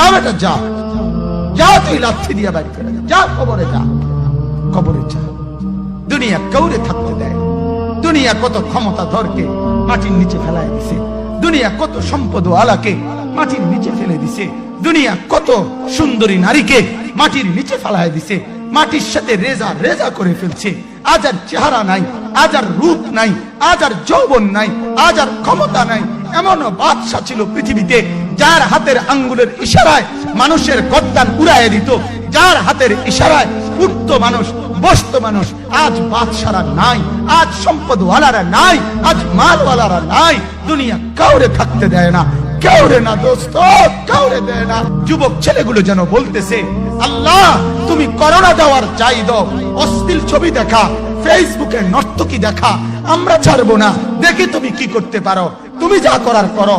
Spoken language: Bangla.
যা বেটা যা যা তুই লাথি দিয়ে বাড়ি করে যা। কবরে যা কবরে যা দুনিয়া কৌরে থাকতে দেয়। দুনিয়া কত ক্ষমতা ধরকে মাটির নিচে ফেলায় দিছে। দুনিয়া কত সম্পদ আলাকে মাটির নিচে ফেলে দিছে। দুনিয়া কত সুন্দরী নারীকে মাটির নিচে ফেলায় দিছে। মাটির সাথে রেজা রেজা করে ফেলছে। আজ আর চেহারা নাই, আজ আর রূপ নাই, আজ আর যৌবন নাই, আজ আর ক্ষমতা নাই। এমন বাদশা ছিল পৃথিবীতে। যার হাতের আঙ্গুলের ইশারায় মানুষের গদ্দান উড়াইয়ে দিত, যার হাতের ইশারায় উঠতো মানুষ, বসতো মানুষ, আজ বাদশারা নাই, আজ সম্পদওয়ালারা নাই, আজ মালওয়ালারা নাই, দুনিয়া কাউরে থাকতে দেয় না, কাউরে না দোস্ত, কাউরে দেয় না। যুবক ছেলেগুলো যেন বলতেছে, আল্লাহ, তুমি করোনা দেওয়ার চাই দাও, অশ্লীল ছবি দেখা, ফেসবুকে নর্তকি দেখা, আমরা ছাড়বো না, দেখি তুমি কি করতে পারো, তুমি যা করার করো।